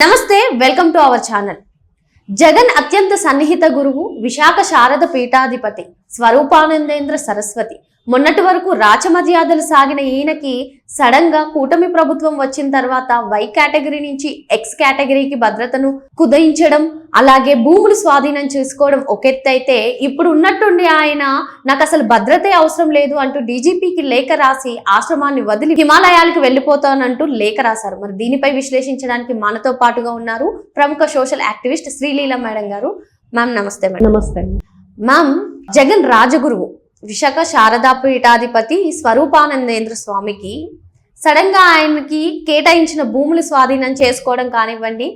నమస్తే welcome to our channel. Jagan అత్యంత సన్నిహిత గురువు విశాఖ శారద పీఠాధిపతి స్వరూపానందేంద్ర సరస్వతి మొన్నటి వరకు రాచమర్యాదలు సాగిన ఈయనకి సడన్గా కూటమి ప్రభుత్వం వచ్చిన తర్వాత వై కేటగిరీ నుంచి ఎక్స్ కేటగిరీకి భద్రతను కుదయించడం అలాగే భూములు స్వాధీనం చేసుకోవడం ఒక ఎత్తు అయితే ఇప్పుడు ఉన్నట్టుండి ఆయన నాకు అసలు భద్రతే అవసరం లేదు అంటూ డీజీపీకి లేఖ రాసి ఆశ్రమాన్ని వదిలి హిమాలయాలకు వెళ్ళిపోతానంటూ లేఖ రాశారు. మరి దీనిపై విశ్లేషించడానికి మనతో పాటుగా ఉన్నారు ప్రముఖ సోషల్ యాక్టివిస్ట్ శ్రీలీల మేడం గారు. మ్యామ్ నమస్తే మేడం. నమస్తే. మ్యామ్ జగన్ రాజగురువు. విశాఖ శారదా పీఠాధిపతి స్వరూపానందేంద్ర స్వామికి సడన్గా ఆయనకి కేటాయించిన భూములు స్వాధీనం చేసుకోవడం కానివ్వండి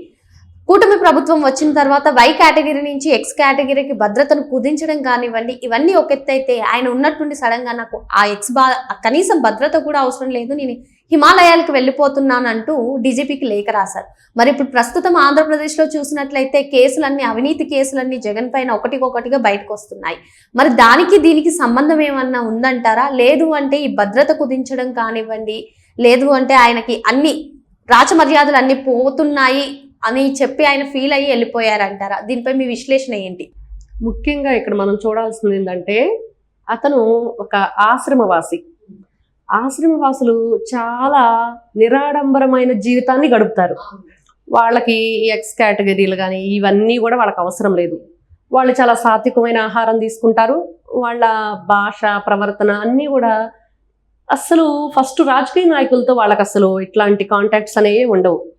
కూటమి ప్రభుత్వం వచ్చిన తర్వాత వై కేటగిరీ నుంచి ఎక్స్ కేటగిరీకి భద్రతను కుదించడం కానివ్వండి ఇవన్నీ ఒక ఎత్తైతే ఆయన ఉన్నట్టుండి సడన్గా నాకు ఆ ఎక్స్ బా కనీసం భద్రత కూడా అవసరం లేదు నేను హిమాలయాలకు వెళ్ళిపోతున్నానంటూ డీజీపీకి లేఖ రాశారు. మరి ఇప్పుడు ప్రస్తుతం ఆంధ్రప్రదేశ్లో చూసినట్లయితే కేసులన్నీ అవినీతి కేసులన్నీ జగన్ పైన ఒకటికొకటిగా బయటకు వస్తున్నాయి మరి దానికి దీనికి సంబంధం ఏమన్నా ఉందంటారా? లేదు అంటే ఈ భద్రత కుదించడం కానివ్వండి లేదు అంటే ఆయనకి అన్ని రాచమర్యాదలు అన్ని పోతున్నాయి అని చెప్పి ఆయన ఫీల్ అయ్యి వెళ్ళిపోయారంటారా? దీనిపై మీ విశ్లేషణ ఏంటి? ముఖ్యంగా ఇక్కడ మనం చూడాల్సింది ఏంటంటే అతను ఒక ఆశ్రమవాసి. ఆశ్రమవాసులు చాలా నిరాడంబరమైన జీవితాన్ని గడుపుతారు. వాళ్ళకి ఎక్స్ కేటగిరీలు కానీ ఇవన్నీ కూడా వాళ్ళకి అవసరం లేదు. వాళ్ళు చాలా సాత్వికమైన ఆహారం తీసుకుంటారు. వాళ్ళ భాష ప్రవర్తన అన్నీ కూడా అసలు ఫస్ట్ రాజకీయ నాయకులతో వాళ్ళకి అసలు ఇట్లాంటి కాంటాక్ట్స్ అనేవి ఉండవు.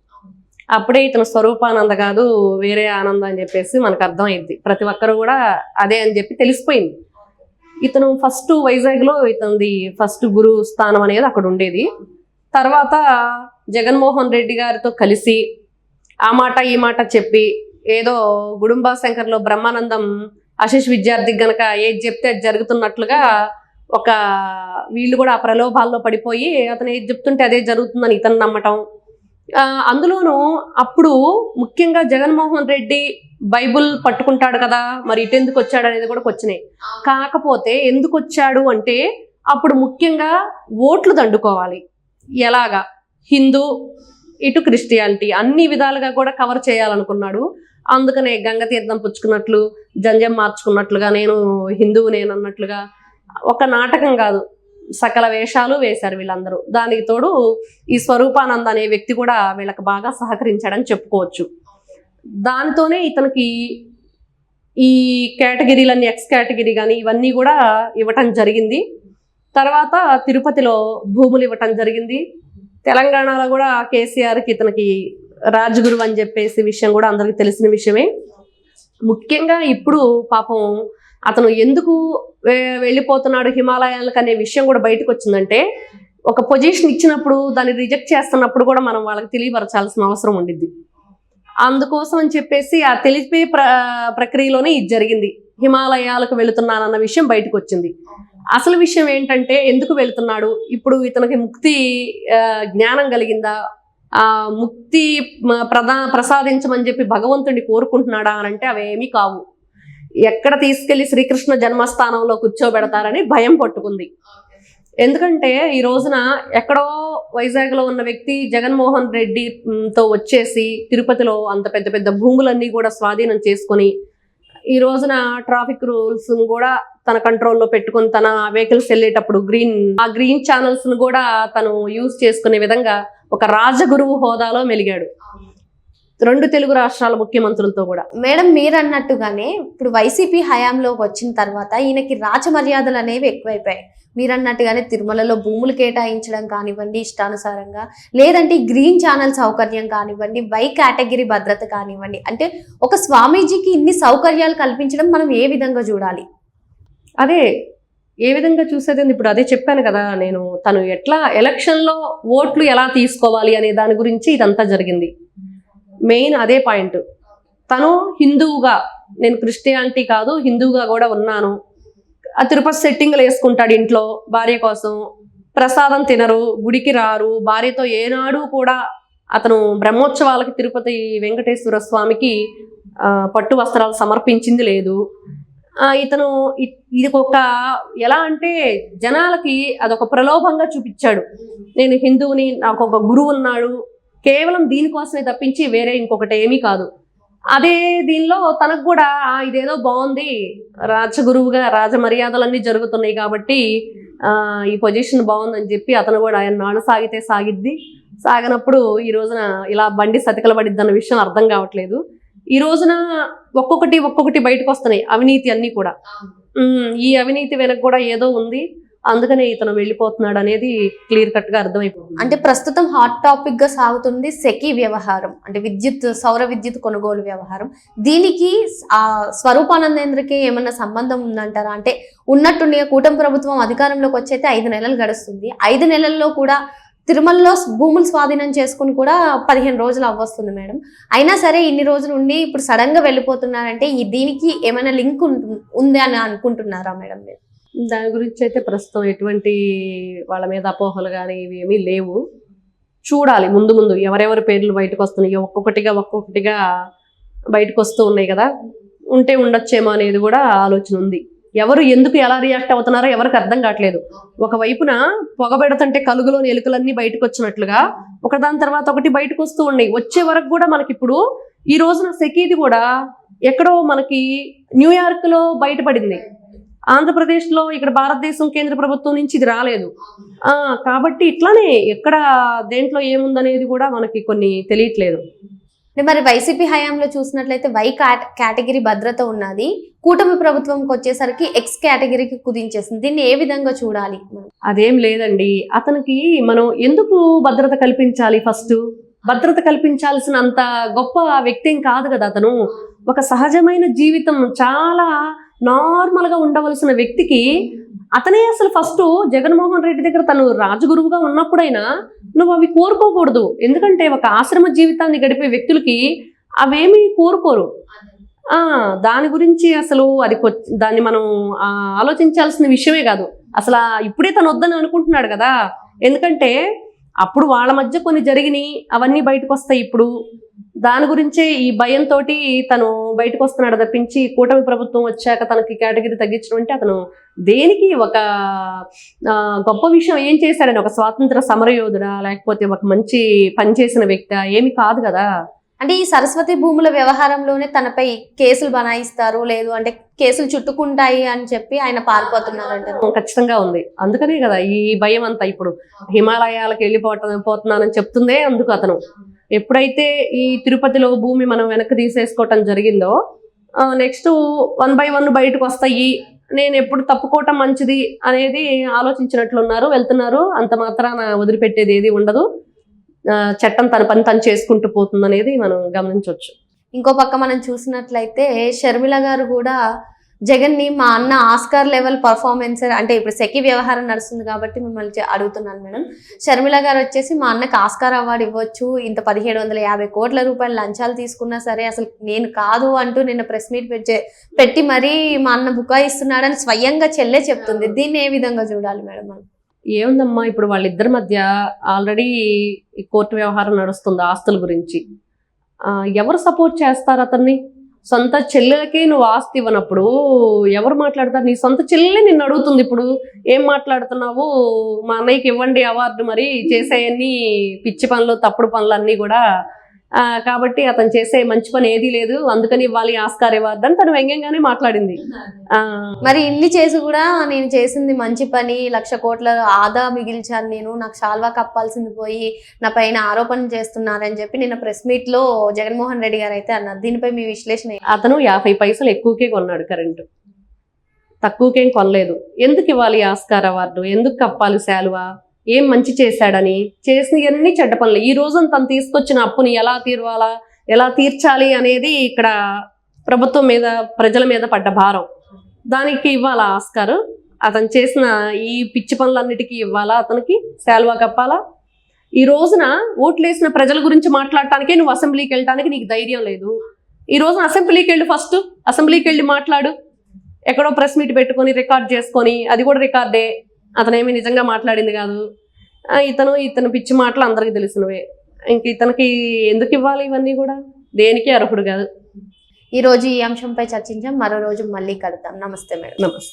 అప్పుడే ఇతను స్వరూపానంద కాదు వేరే ఆనందం అని చెప్పేసి మనకు అర్థమైంది ప్రతి ఒక్కరు కూడా అదే అని చెప్పి తెలిసిపోయింది. ఇతను ఫస్ట్ వైజాగ్లో ఇతనిది ఫస్ట్ గురు స్థానం అనేది అక్కడ ఉండేది. తర్వాత జగన్మోహన్ రెడ్డి గారితో కలిసి ఆ మాట ఈ మాట చెప్పి ఏదో గుడుంబా శంకర్లో బ్రహ్మానందం అశిష్ విద్యార్థికి గనక ఏది చెప్తే అది జరుగుతున్నట్లుగా ఒక వీళ్ళు కూడా ఆ ప్రలోభాల్లో పడిపోయి అతను ఏది చెప్తుంటే అదే జరుగుతుందని ఇతను నమ్మటం అందులోనూ అప్పుడు ముఖ్యంగా జగన్మోహన్ రెడ్డి బైబుల్ పట్టుకుంటాడు కదా మరి ఇటెందుకు వచ్చాడు అనేది కూడా వచ్చినాయి కాకపోతే ఎందుకు వచ్చాడు అంటే అప్పుడు ముఖ్యంగా ఓట్లు దండుకోవాలి. ఎలాగా? హిందూ ఇటు క్రిస్టియానిటీ అన్ని విధాలుగా కూడా కవర్ చేయాలనుకున్నాడు. అందుకనే గంగ తీర్థం పుచ్చుకున్నట్లు జంజం మార్చుకున్నట్లుగా నేను హిందువు నేను అన్నట్లుగా ఒక నాటకం కాదు. సకల వేషాలు వేశారు వీళ్ళందరూ. దానికి తోడు ఈ స్వరూపానంద అనే వ్యక్తి కూడా వీళ్ళకి బాగా సహకరించాడని చెప్పుకోవచ్చు. దానితోనే ఇతనికి ఈ కేటగిరీలన్నీ ఎక్స్ కేటగిరీ కానీ ఇవన్నీ కూడా ఇవ్వటం జరిగింది. తర్వాత తిరుపతిలో భూములు ఇవ్వటం జరిగింది. తెలంగాణలో కూడా కేసీఆర్కి ఇతనికి రాజగురు అని చెప్పేసి విషయం కూడా అందరికీ తెలిసిన విషయమే. ముఖ్యంగా ఇప్పుడు పాపం అతను ఎందుకు వెళ్ళిపోతున్నాడు హిమాలయాలకు అనే విషయం కూడా బయటకు వచ్చిందంటే ఒక పొజిషన్ ఇచ్చినప్పుడు దాన్ని రిజెక్ట్ చేస్తున్నప్పుడు కూడా మనం వాళ్ళకి తెలియపరచాల్సిన అవసరం ఉండిద్ది. అందుకోసం అని చెప్పేసి ఆ తెలిపే ప్ర ప్రక్రియలోనే ఇది జరిగింది. హిమాలయాలకు వెళుతున్నానన్న విషయం బయటకు వచ్చింది. అసలు విషయం ఏంటంటే ఎందుకు వెళుతున్నాడు? ఇప్పుడు ఇతనికి ముక్తి జ్ఞానం కలిగిందా? ముక్తి ప్రదా ప్రసాదించమని చెప్పి భగవంతుడిని కోరుకుంటున్నాడా అని అంటే అవేమీ కావు. ఎక్కడ తీసుకెళ్ళి శ్రీకృష్ణ జన్మస్థానంలో కూర్చోబెడతారని భయం పట్టుకుంది. ఎందుకంటే ఈ రోజున ఎక్కడో వైజాగ్లో ఉన్న వ్యక్తి జగన్మోహన్ రెడ్డితో వచ్చేసి తిరుపతిలో అంత పెద్ద పెద్ద భూములన్నీ కూడా స్వాధీనం చేసుకొని ఈ రోజున ట్రాఫిక్ రూల్స్ కూడా తన కంట్రోల్లో పెట్టుకొని తన వెహికల్స్ వెళ్ళేటప్పుడు గ్రీన్ ఆ గ్రీన్ ఛానల్స్ను కూడా తను యూజ్ చేసుకునే విధంగా ఒక రాజగురువు హోదాలో మెలిగాడు. రెండు తెలుగు రాష్ట్రాల ముఖ్యమంత్రులతో కూడా. మేడం మీరు అన్నట్టుగానే ఇప్పుడు వైసీపీ హయాంలోకి వచ్చిన తర్వాత ఈయనకి రాచమర్యాదలు అనేవి ఎక్కువైపోయాయి. మీరు అన్నట్టుగానే తిరుమలలో భూములు కేటాయించడం కానివ్వండి ఇష్టానుసారంగా లేదంటే గ్రీన్ ఛానల్ సౌకర్యం కానివ్వండి వై కేటగిరీ భద్రత కానివ్వండి. అంటే ఒక స్వామీజీకి ఇన్ని సౌకర్యాలు కల్పించడం మనం ఏ విధంగా చూడాలి? అదే ఏ విధంగా చూసేది ఇప్పుడు అదే చెప్పాను కదా నేను తను ఎట్లా ఎలక్షన్లో ఓట్లు ఎలా తీసుకోవాలి అనే దాని గురించి ఇదంతా జరిగింది. మెయిన్ అదే పాయింట్ తను హిందువుగా నేను క్రిస్టియానిటీ కాదు హిందువుగా కూడా ఉన్నాను. ఆ తిరుపతి సెట్టింగ్లు వేసుకుంటాడు ఇంట్లో భార్య కోసం. ప్రసాదం తినరు గుడికి రారు. భార్యతో ఏనాడు కూడా అతను బ్రహ్మోత్సవాలకి తిరుపతి వెంకటేశ్వర స్వామికి పట్టు వస్త్రాలు సమర్పించింది లేదు. ఇతను ఇది ఒక ఎలా అంటే జనాలకి అదొక ప్రలోభంగా చూపించాడు. నేను హిందువుని నాకు ఒక గురువు ఉన్నాడు. కేవలం దీనికోసమే తప్పించి వేరే ఇంకొకటి ఏమీ కాదు. అదే దీనిలో తనకు కూడా ఇదేదో బాగుంది. రాజగురువుగా రాజ మర్యాదలన్నీ జరుగుతున్నాయి కాబట్టి ఈ పొజిషన్ బాగుందని చెప్పి అతను కూడా ఆయన నాడు సాగితే సాగిద్ది. సాగినప్పుడు ఈ రోజున ఇలా బండి సతికల పడిద్ది అన్న విషయం అర్థం కావట్లేదు. ఈ రోజున ఒక్కొక్కటి ఒక్కొక్కటి బయటకు వస్తున్నాయి అవినీతి అన్నీ కూడా. ఈ అవినీతి వెనక కూడా ఏదో ఉంది. అందుకనే ఇతను వెళ్ళిపోతున్నాడు అనేది క్లియర్ కట్గా అర్థమైపోతుంది. అంటే ప్రస్తుతం హాట్ టాపిక్గా సాగుతుంది సెకి వ్యవహారం అంటే విద్యుత్ సౌర విద్యుత్ కొనుగోలు వ్యవహారం. దీనికి ఆ స్వరూపానందేంద్రకి ఏమన్నా సంబంధం ఉందంటారా? అంటే ఉన్నట్టుండి కూటమి ప్రభుత్వం అధికారంలోకి వచ్చైతే ఐదు నెలలు గడుస్తుంది. ఐదు నెలల్లో కూడా తిరుమలలో భూములు స్వాధీనం చేసుకుని కూడా పదిహేను రోజులు అవ్వస్తుంది మేడం. అయినా సరే ఇన్ని రోజులు ఉండి ఇప్పుడు సడన్గా వెళ్ళిపోతున్నారంటే ఈ దీనికి ఏమైనా లింక్ ఉంది అని అనుకుంటున్నారా మేడం మీరు? దాని గురించి అయితే ప్రస్తుతం ఎటువంటి వాళ్ళ మీద అపోహలు కానీ ఇవి ఏమీ లేవు. చూడాలి ముందు ముందు ఎవరెవరి పేర్లు బయటకు వస్తున్నాయి ఒక్కొక్కటిగా ఒక్కొక్కటిగా బయటకు వస్తూ ఉన్నాయి కదా. ఉంటే ఉండొచ్చేమో అనేది కూడా ఆలోచన ఉంది. ఎవరు ఎందుకు ఎలా రియాక్ట్ అవుతున్నారో ఎవరికి అర్థం కావట్లేదు. ఒక వైపున పొగ పెడుతుంటే కలుగులోని ఎలుకలన్నీ బయటకు వచ్చినట్లుగా ఒకదాని తర్వాత ఒకటి బయటకు వస్తూ ఉన్నాయి. వచ్చే వరకు కూడా మనకి ఇప్పుడు ఈ రోజున సెకీది కూడా ఎక్కడో మనకి న్యూయార్క్లో బయటపడింది. ఆంధ్రప్రదేశ్లో ఇక్కడ భారతదేశం కేంద్ర ప్రభుత్వం నుంచి ఇది రాలేదు. ఆ కాబట్టి ఇట్లానే ఎక్కడ దేంట్లో ఏముందనేది కూడా మనకి కొన్ని తెలియట్లేదు. మరి వైసీపీ హయాంలో చూసినట్లయితే వై కేటగిరీ భద్రత ఉన్నది. కూటమి ప్రభుత్వంకి వచ్చేసరికి ఎక్స్ కేటగిరీకి కుదించేసింది. దీన్ని ఏ విధంగా చూడాలి మనం? అదేం లేదండి. అతనికి మనం ఎందుకు భద్రత కల్పించాలి ఫస్ట్? భద్రత కల్పించాల్సిన అంత గొప్ప వ్యక్తి ఏం కాదు కదా అతను. ఒక సహజమైన జీవితం చాలా నార్మల్గా ఉండవలసిన వ్యక్తికి అతనే అసలు ఫస్ట్ జగన్మోహన్ రెడ్డి దగ్గర తను రాజగురువుగా ఉన్నప్పుడైనా నువ్వు అవి కోరుకోకూడదు. ఎందుకంటే ఒక ఆశ్రమ జీవితాన్ని గడిపే వ్యక్తులకి అవేమీ కోరుకోరు. ఆ దాని గురించి అసలు అది దాన్ని మనం ఆలోచించాల్సిన విషయమే కాదు. అసలు ఇప్పుడే తను వద్దని అనుకుంటున్నాడు కదా. ఎందుకంటే అప్పుడు వాళ్ళ మధ్య కొన్ని జరిగినాయి అవన్నీ బయటకు వస్తాయి ఇప్పుడు. దాని గురించే ఈ భయంతో తను బయటకు వస్తున్నాడు తప్పించి కూటమి ప్రభుత్వం వచ్చాక తనకి కేటగిరీ తగ్గించడం అంటే అతను దేనికి ఒక గొప్ప విషయం. ఏం చేశాడని ఒక స్వాతంత్ర సమరయోధుడా లేకపోతే ఒక మంచి పని చేసిన వ్యక్తి ఏమి కాదు కదా. అంటే ఈ సరస్వతి భూముల వ్యవహారంలోనే తనపై కేసులు బనాయిస్తారు. లేదు అంటే కేసులు చుట్టుకుంటాయి అని చెప్పి ఆయన పారిపోతున్నారంటారు ఖచ్చితంగా ఉంది. అందుకనే కదా ఈ భయం అంతా ఇప్పుడు. హిమాలయాలకు వెళ్ళిపోవటం పోతున్నానని చెప్తుందే అందుకు అతను. ఎప్పుడైతే ఈ తిరుపతిలో భూమి మనం వెనక్కి తీసేసుకోవటం జరిగిందో నెక్స్ట్ వన్ బై వన్ బయటకు వస్తాయి నేను ఎప్పుడు తప్పుకోవటం మంచిది అనేది ఆలోచించినట్లున్నారు వెళ్తున్నారు. అంత మాత్రాన వదిలిపెట్టేది ఏది ఉండదు. చట్టం తన పని తను చేసుకుంటూ పోతుంది అనేది మనం గమనించవచ్చు. ఇంకో పక్క మనం చూసినట్లయితే షర్మిల గారు కూడా జగన్ని మా అన్న ఆస్కార్ లెవెల్ పర్ఫార్మెన్స్ అంటే ఇప్పుడు సెకి వ్యవహారం నడుస్తుంది కాబట్టి మిమ్మల్ని అడుగుతున్నాను మేడం. షర్మిల గారు వచ్చేసి మా అన్నకి ఆస్కార్ అవార్డు ఇవ్వచ్చు ఇంత పదిహేడు వందల యాభై కోట్ల రూపాయల లంచాలు తీసుకున్నా సరే అసలు నేను కాదు అంటూ నిన్న ప్రెస్ మీట్ పెట్టి పెట్టి మరీ మా అన్న బుకాయిస్తున్నాడని స్వయంగా చెల్లె చెప్తుంది. దీన్ని ఏ విధంగా చూడాలి మేడం మనం? ఏముందమ్మా ఇప్పుడు వాళ్ళిద్దరి మధ్య ఆల్రెడీ కోర్టు వ్యవహారం నడుస్తుంది ఆస్తుల గురించి. ఎవరు సపోర్ట్ చేస్తారు అతన్ని? సొంత చెల్లెలకే నువ్వు ఆస్తి ఇవ్వనప్పుడు ఎవరు మాట్లాడతారు? నీ సొంత చెల్లెలే నిన్ను అడుగుతుంది ఇప్పుడు. ఏం మాట్లాడుతున్నావు? మా అన్నయ్యకి ఇవ్వండి అవార్డు మరి చేసేయన్ని పిచ్చి పనులు తప్పుడు పనులు అన్నీ కూడా కాబట్టి అతను చేసే మంచి పని ఏదీ లేదు. అందుకని ఇవ్వాలి ఆస్కార్ అవార్డు అని తను వ్యంగ్యంగానే మాట్లాడింది. మరి ఇన్ని చేసి కూడా నేను చేసింది మంచి పని లక్ష కోట్ల ఆదా మిగిల్చాను నేను. నాకు శాల్వా కప్పాల్సింది పోయి నా పైన ఆరోపణలు చేస్తున్నారని చెప్పి నిన్న ప్రెస్ మీట్లో జగన్మోహన్ రెడ్డి గారు అయితే అన్నారు. దీనిపై మీ విశ్లేషణ? అతను యాభై పైసలు ఎక్కువకే కొన్నాడు కరెంటు. తక్కువకేం కొనలేదు. ఎందుకు ఇవ్వాలి ఆస్కార్ అవార్డు? ఎందుకు కప్పాలి శాలువా? ఏం మంచి చేశాడని చేసినవన్నీ చెడ్డ పనులు. ఈ రోజు తను తీసుకొచ్చిన అప్పుని ఎలా తీర్వాలా ఎలా తీర్చాలి అనేది ఇక్కడ ప్రభుత్వం మీద ప్రజల మీద పడ్డ భారం. దానికి ఇవ్వాలా ఆస్కార్? అతను చేసిన ఈ పిచ్చి పనులన్నిటికీ ఇవ్వాలా అతనికి? శాల్వా కప్పాలా? ఈ రోజున ఓట్లేసిన ప్రజల గురించి మాట్లాడటానికే నువ్వు అసెంబ్లీకి వెళ్ళడానికి నీకు ధైర్యం లేదు. ఈ రోజున అసెంబ్లీకి వెళ్ళి ఫస్ట్. అసెంబ్లీకి వెళ్ళి మాట్లాడు. ఎక్కడో ప్రెస్ మీట్ పెట్టుకొని రికార్డ్ చేసుకొని అది కూడా రికార్డే. అతనేమి నిజంగా మాట్లాడింది కాదు. ఇతను ఇతను పిచ్చి మాటలు అందరికీ తెలిసినవే. ఇంక ఇతనికి ఎందుకు ఇవ్వాలి ఇవన్నీ కూడా? దేనికి అర్హుడు కాదు. ఈ రోజు ఈ అంశంపై చర్చించాం. మరో రోజు మళ్ళీ కలుద్దాం. నమస్తే మేడం. నమస్తే.